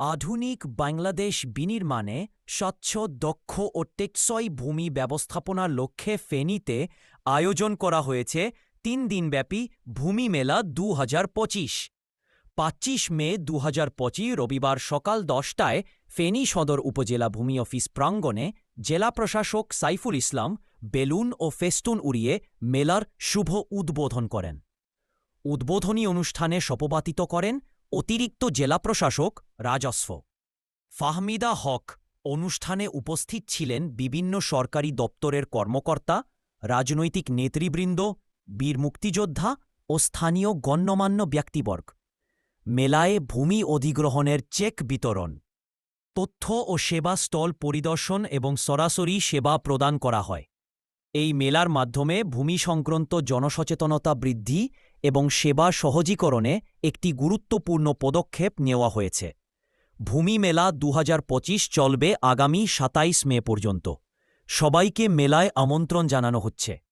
আধুনিক বাংলাদেশ বিনির্মাণে স্বচ্ছ, দক্ষ ও টেকসই ভূমি ব্যবস্থাপনার লক্ষ্যে ফেনীতে আয়োজন করা হয়েছে তিন দিনব্যাপী ভূমি মেলা দু হাজার পঁচিশ। পাঁচিশ মে দু হাজার পঁচিশ রবিবার সকাল দশটায় ফেনী সদর উপজেলা ভূমি অফিস প্রাঙ্গণে জেলা প্রশাসক সাইফুল ইসলাম বেলুন ও ফেস্টুন উড়িয়ে মেলার শুভ উদ্বোধন করেন। উদ্বোধনী অনুষ্ঠানে সপবাতিত করেন অতিরিক্ত জেলা প্রশাসক রাজস্ব। ফাহমিদা হক অনুষ্ঠানে উপস্থিত ছিলেন বিভিন্ন সরকারি দপ্তরের কর্মকর্তা, রাজনৈতিক নেতৃবৃন্দ, বীর মুক্তিযোদ্ধা ও স্থানীয় গণ্যমান্য ব্যক্তিবর্গ। মেলায় ভূমি অধিগ্রহণের চেক বিতরণ। তথ্য ও সেবা স্টল পরিদর্শন এবং সরাসরি সেবা প্রদান করা হয়। এই মেলার মাধ্যমে ভূমি সংক্রান্ত জনসচেতনতা বৃদ্ধি এবং সেবা সহজীকরণে একটি গুরুত্বপূর্ণ পদক্ষেপ নেওয়া হয়েছে। ভূমি মেলা দু হাজার পঁচিশ চলবে আগামী সাতাইশ মে পর্যন্ত। সবাইকে মেলায় আমন্ত্রণ জানানো হচ্ছে।